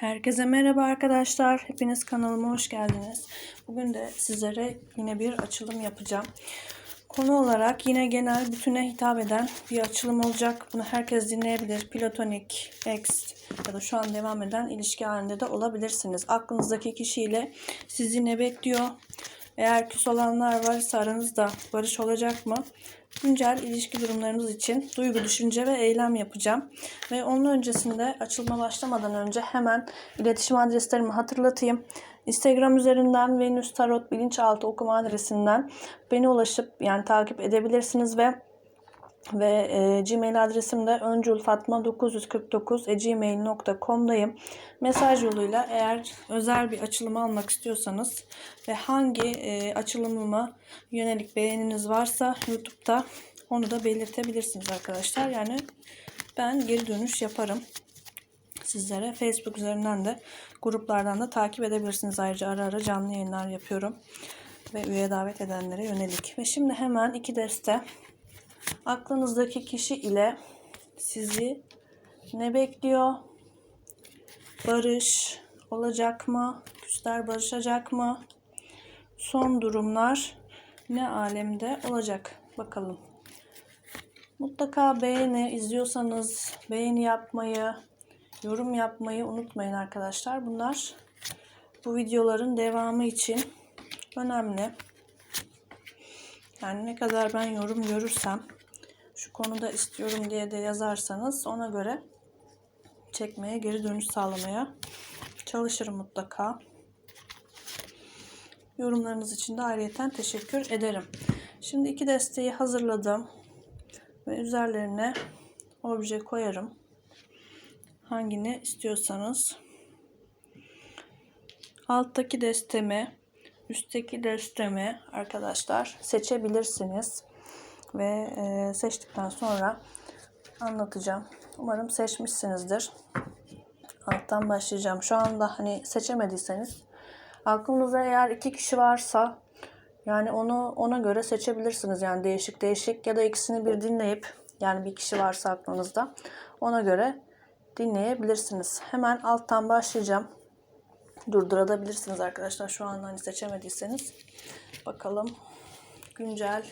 Herkese merhaba arkadaşlar. Hepiniz kanalıma hoş geldiniz. Bugün de sizlere yine bir açılım yapacağım. Konu olarak yine genel bütüne hitap eden bir açılım olacak. Bunu herkes dinleyebilir. Platonik, ex ya da şu an devam eden ilişki halinde de olabilirsiniz. Aklınızdaki kişiyle sizi ne bekliyor? Eğer küs olanlar varsa aranızda barış olacak mı? Güncel ilişki durumlarınız için duygu, düşünce ve eylem yapacağım. Ve onun öncesinde açılma başlamadan önce hemen iletişim adreslerimi hatırlatayım. Instagram üzerinden Venüs Tarot Bilinçaltı okuma adresinden beni ulaşıp yani takip edebilirsiniz ve ve e, Gmail adresim de önculfatma949gmail.com'dayım. Mesaj yoluyla eğer özel bir açılım almak istiyorsanız ve hangi e, açılımıma yönelik beğeniniz varsa YouTube'da onu da belirtebilirsiniz arkadaşlar. Yani ben geri dönüş yaparım sizlere. Facebook üzerinden de gruplardan da takip edebilirsiniz. Ayrıca ara ara canlı yayınlar yapıyorum ve üye davet edenlere yönelik. Ve şimdi hemen iki deste aklınızdaki kişi ile sizi ne bekliyor? Barış olacak mı? Küsler barışacak mı? Son durumlar ne alemde olacak? Bakalım. Mutlaka beğeni izliyorsanız beğeni yapmayı, yorum yapmayı unutmayın arkadaşlar. Bunlar bu videoların devamı için önemli. Yani ne kadar ben yorum görürsem şu konuda istiyorum diye de yazarsanız ona göre çekmeye, geri dönüş sağlamaya çalışırım mutlaka. Yorumlarınız için de ayrıyeten teşekkür ederim. Şimdi iki desteği hazırladım ve üzerlerine obje koyarım. Hangini istiyorsanız. Alttaki destemi, üstteki destemi arkadaşlar seçebilirsiniz ve e, seçtikten sonra anlatacağım. Umarım seçmişsinizdir. Alttan başlayacağım. Şu anda hani seçemediyseniz aklınızda eğer iki kişi varsa yani onu ona göre seçebilirsiniz. Yani değişik değişik ya da ikisini bir dinleyip yani bir kişi varsa aklınızda ona göre dinleyebilirsiniz. Hemen alttan başlayacağım. Durdurabilirsiniz arkadaşlar. Şu an hani seçemediyseniz. Bakalım güncel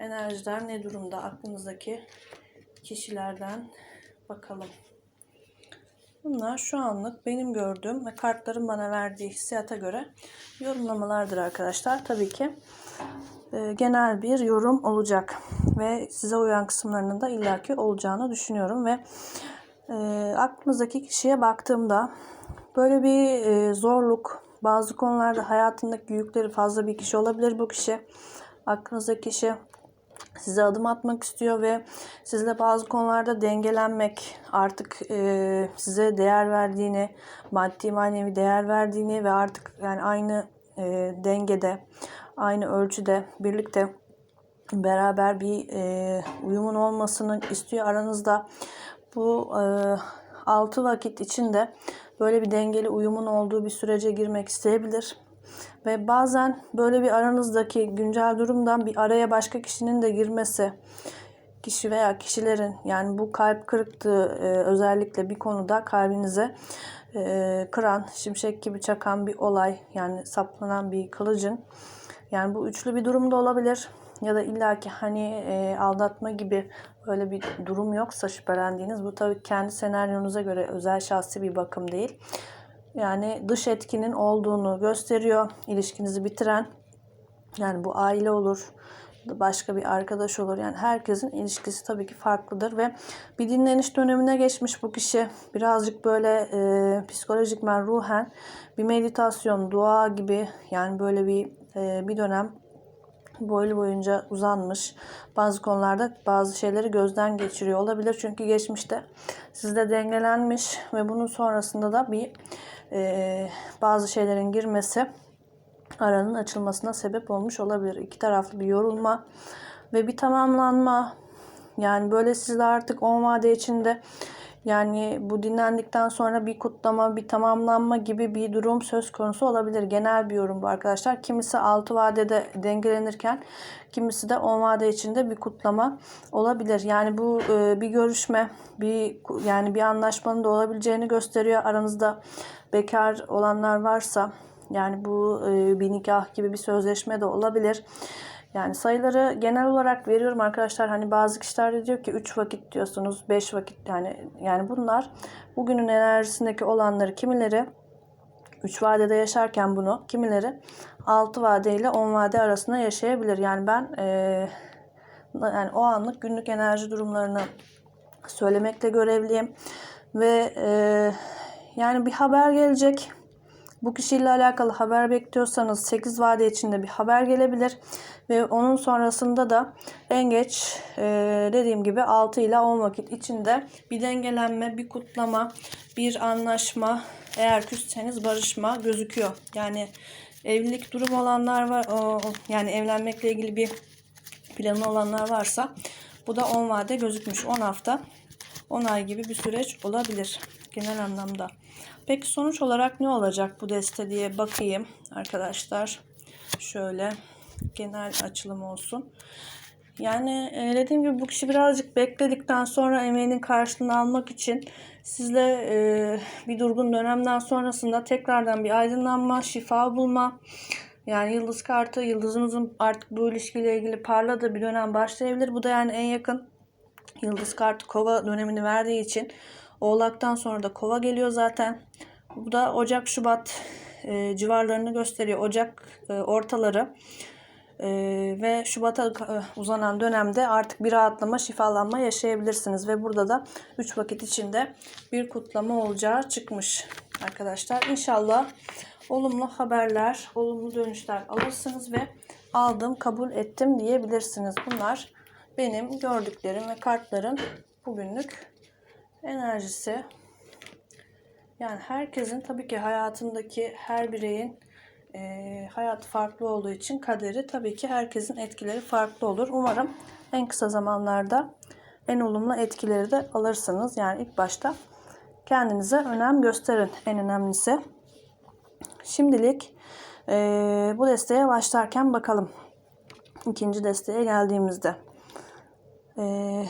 enerjiler ne durumda aklınızdaki kişilerden bakalım. Bunlar şu anlık benim gördüğüm ve kartların bana verdiği hissiyata göre yorumlamalardır arkadaşlar. Tabii ki e, genel bir yorum olacak ve size uyan kısımlarının da illaki olacağını düşünüyorum ve e, aklınızdaki kişiye baktığımda böyle bir e, zorluk, bazı konularda hayatındaki yükleri fazla bir kişi olabilir bu kişi. Aklınızdaki kişi size adım atmak istiyor ve sizle bazı konularda dengelenmek artık e, size değer verdiğini, maddi manevi değer verdiğini ve artık yani aynı e, dengede, aynı ölçüde birlikte beraber bir e, uyumun olmasını istiyor aranızda. Bu e, 6 vakit içinde böyle bir dengeli uyumun olduğu bir sürece girmek isteyebilir. Ve bazen böyle bir aranızdaki güncel durumdan bir araya başka kişinin de girmesi, kişi veya kişilerin yani bu kalp kırıklığı e, özellikle bir konuda kalbinize e, kıran, şimşek gibi çakan bir olay yani saplanan bir kılıcın yani bu üçlü bir durumda olabilir ya da illaki hani e, aldatma gibi öyle bir durum yoksa şüphelendiğiniz bu tabii kendi senaryonuza göre özel şahsi bir bakım değil. Yani dış etkinin olduğunu gösteriyor. İlişkinizi bitiren yani bu aile olur, başka bir arkadaş olur. Yani herkesin ilişkisi tabii ki farklıdır ve bir dinleniş dönemine geçmiş bu kişi. Birazcık böyle e, psikolojikmen ruhen bir meditasyon, dua gibi yani böyle bir e, bir dönem boylu boyunca uzanmış. Bazı konularda bazı şeyleri gözden geçiriyor olabilir. Çünkü geçmişte sizde dengelenmiş ve bunun sonrasında da bir e, bazı şeylerin girmesi aranın açılmasına sebep olmuş olabilir. İki taraflı bir yorulma ve bir tamamlanma. Yani böyle sizde artık o vade içinde Yani bu dinlendikten sonra bir kutlama, bir tamamlanma gibi bir durum söz konusu olabilir. Genel bir yorum bu arkadaşlar. Kimisi 6 vadede dengelenirken kimisi de 10 vade içinde bir kutlama olabilir. Yani bu e, bir görüşme, bir yani bir anlaşmanın da olabileceğini gösteriyor. Aranızda bekar olanlar varsa yani bu e, bir nikah gibi bir sözleşme de olabilir. Yani sayıları genel olarak veriyorum arkadaşlar. Hani bazı kişiler de diyor ki 3 vakit diyorsunuz, 5 vakit yani yani bunlar bugünün enerjisindeki olanları kimileri 3 vadede yaşarken bunu kimileri 6 vade ile 10 vade arasında yaşayabilir. Yani ben e, yani o anlık günlük enerji durumlarını söylemekle görevliyim ve e, yani bir haber gelecek. Bu kişiyle alakalı haber bekliyorsanız 8 vade içinde bir haber gelebilir. Ve onun sonrasında da en geç e, dediğim gibi 6 ile 10 vakit içinde bir dengelenme, bir kutlama, bir anlaşma, eğer küsseniz barışma gözüküyor. Yani evlilik durum olanlar var, yani evlenmekle ilgili bir planı olanlar varsa bu da 10 vade gözükmüş. 10 hafta, 10 ay gibi bir süreç olabilir genel anlamda. Peki sonuç olarak ne olacak bu deste diye bakayım arkadaşlar. Şöyle genel açılım olsun. Yani e, dediğim gibi bu kişi birazcık bekledikten sonra emeğinin karşılığını almak için sizle e, bir durgun dönemden sonrasında tekrardan bir aydınlanma, şifa bulma, yani yıldız kartı, yıldızınızın artık bu ilişkiyle ilgili parladığı bir dönem başlayabilir. Bu da yani en yakın yıldız kartı kova dönemini verdiği için oğlaktan sonra da kova geliyor zaten. Bu da Ocak, Şubat e, civarlarını gösteriyor. Ocak e, ortaları e, ve Şubat'a e, uzanan dönemde artık bir rahatlama, şifalanma yaşayabilirsiniz. Ve burada da 3 vakit içinde bir kutlama olacağı çıkmış arkadaşlar. İnşallah olumlu haberler, olumlu dönüşler alırsınız ve aldım, kabul ettim diyebilirsiniz. Bunlar benim gördüklerim ve kartların bugünlük enerjisi. Yani herkesin tabii ki hayatındaki her bireyin e, hayatı farklı olduğu için kaderi tabii ki herkesin etkileri farklı olur. Umarım en kısa zamanlarda en olumlu etkileri de alırsınız. Yani ilk başta kendinize önem gösterin en önemlisi. Şimdilik e, bu desteğe başlarken bakalım. İkinci desteğe geldiğimizde. E,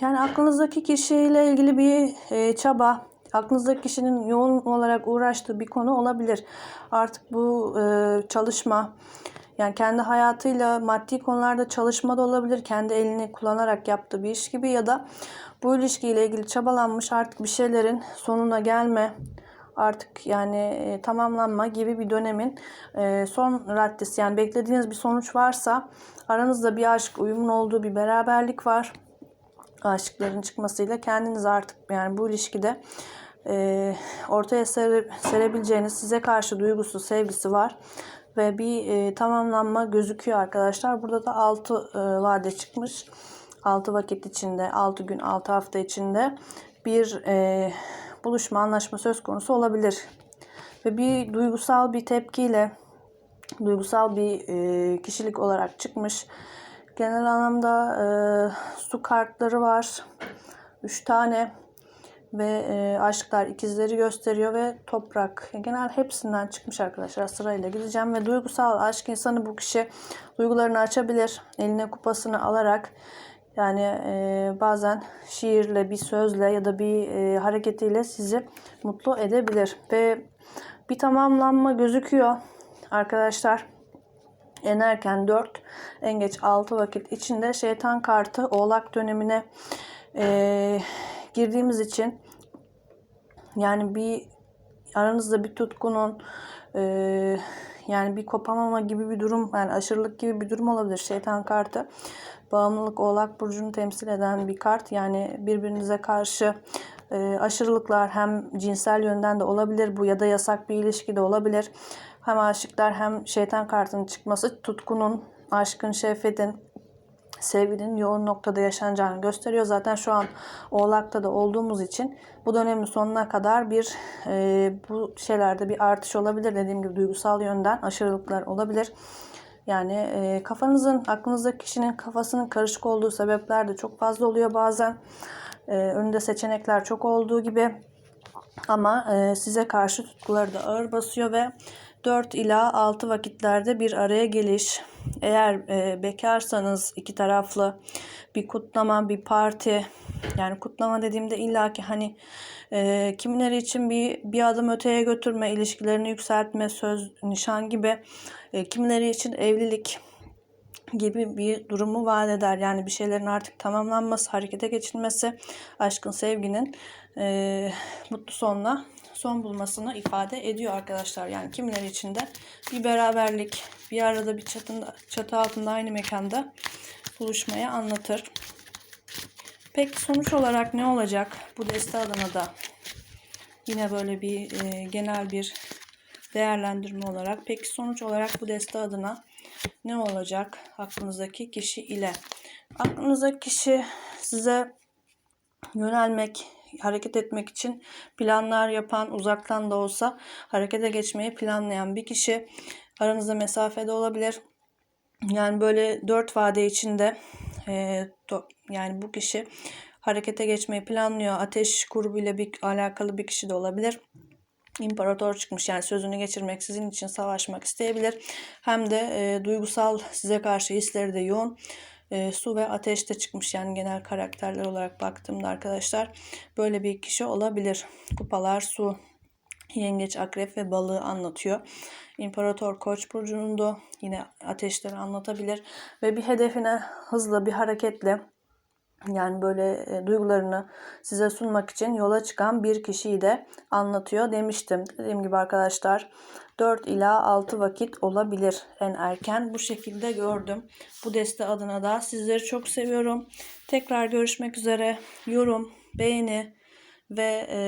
yani aklınızdaki kişiyle ilgili bir e, çaba, aklınızdaki kişinin yoğun olarak uğraştığı bir konu olabilir. Artık bu e, çalışma, yani kendi hayatıyla maddi konularda çalışma da olabilir. Kendi elini kullanarak yaptığı bir iş gibi ya da bu ilişkiyle ilgili çabalanmış artık bir şeylerin sonuna gelme, artık yani e, tamamlanma gibi bir dönemin e, son raddesi. Yani beklediğiniz bir sonuç varsa aranızda bir aşk uyumun olduğu bir beraberlik var. Aşıkların çıkmasıyla kendiniz artık yani bu ilişkide e, ortaya sere, serebileceğiniz size karşı duygusu, sevgisi var ve bir e, tamamlanma gözüküyor arkadaşlar. Burada da 6 e, vade çıkmış. 6 vakit içinde, 6 gün, 6 hafta içinde bir e, buluşma, anlaşma söz konusu olabilir. Ve bir duygusal bir tepkiyle, duygusal bir e, kişilik olarak çıkmış. Genel anlamda e, su kartları var. 3 tane ve e, aşklar ikizleri gösteriyor ve toprak. Genel hepsinden çıkmış arkadaşlar. Sırayla gideceğim ve duygusal aşk insanı bu kişi duygularını açabilir. Eline kupasını alarak yani e, bazen şiirle, bir sözle ya da bir e, hareketiyle sizi mutlu edebilir. Ve bir tamamlanma gözüküyor arkadaşlar. En erken 4, en geç 6 vakit içinde şeytan kartı oğlak dönemine e, girdiğimiz için yani bir aranızda bir tutkunun e, yani bir kopamama gibi bir durum yani aşırılık gibi bir durum olabilir. Şeytan kartı bağımlılık oğlak burcunu temsil eden bir kart. Yani birbirinize karşı e, aşırılıklar hem cinsel yönden de olabilir bu ya da yasak bir ilişki de olabilir hem aşıklar hem şeytan kartının çıkması tutkunun aşkın şehvetin sevginin yoğun noktada yaşanacağını gösteriyor. Zaten şu an Oğlak'ta da olduğumuz için bu dönemin sonuna kadar bir e, bu şeylerde bir artış olabilir. Dediğim gibi duygusal yönden aşırılıklar olabilir. Yani e, kafanızın, aklınızdaki kişinin kafasının karışık olduğu sebepler de çok fazla oluyor bazen. e, önünde seçenekler çok olduğu gibi ama e, size karşı tutkuları da ağır basıyor ve 4 ila 6 vakitlerde bir araya geliş. Eğer e, bekarsanız iki taraflı bir kutlama, bir parti yani kutlama dediğimde illaki hani e, kimileri için bir bir adım öteye götürme, ilişkilerini yükseltme, söz, nişan gibi. E, kimileri için evlilik gibi bir durumu vaat eder. Yani bir şeylerin artık tamamlanması, harekete geçilmesi, aşkın, sevginin e, mutlu sonla son bulmasını ifade ediyor arkadaşlar. Yani kimileri için de bir beraberlik, bir arada bir çatında, çatı altında aynı mekanda buluşmayı anlatır. Peki sonuç olarak ne olacak bu deste adına da? Yine böyle bir e, genel bir değerlendirme olarak. Peki sonuç olarak bu deste adına ne olacak aklınızdaki kişi ile? Aklınızdaki kişi size yönelmek, hareket etmek için planlar yapan, uzaktan da olsa harekete geçmeyi planlayan bir kişi. Aranızda mesafede olabilir. Yani böyle dört vade içinde e, to, yani bu kişi harekete geçmeyi planlıyor. Ateş grubuyla bir alakalı bir kişi de olabilir. İmparator çıkmış yani sözünü geçirmek sizin için savaşmak isteyebilir. Hem de e, duygusal size karşı hisleri de yoğun. E, su ve ateş de çıkmış yani genel karakterler olarak baktığımda arkadaşlar böyle bir kişi olabilir. Kupalar su, yengeç, akrep ve balığı anlatıyor. İmparator Koç burcunun da yine ateşleri anlatabilir ve bir hedefine hızlı bir hareketle yani böyle e, duygularını size sunmak için yola çıkan bir kişiyi de anlatıyor demiştim. Dediğim gibi arkadaşlar 4 ila 6 vakit olabilir en erken. Bu şekilde gördüm. Bu deste adına da sizleri çok seviyorum. Tekrar görüşmek üzere. Yorum, beğeni ve e,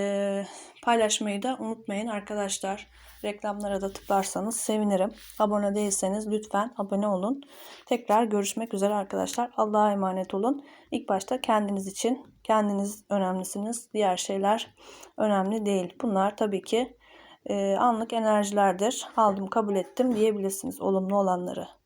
paylaşmayı da unutmayın arkadaşlar. Reklamlara da tıklarsanız sevinirim. Abone değilseniz lütfen abone olun. Tekrar görüşmek üzere arkadaşlar. Allah'a emanet olun. İlk başta kendiniz için kendiniz önemlisiniz. Diğer şeyler önemli değil. Bunlar tabii ki e, anlık enerjilerdir. Aldım kabul ettim diyebilirsiniz olumlu olanları.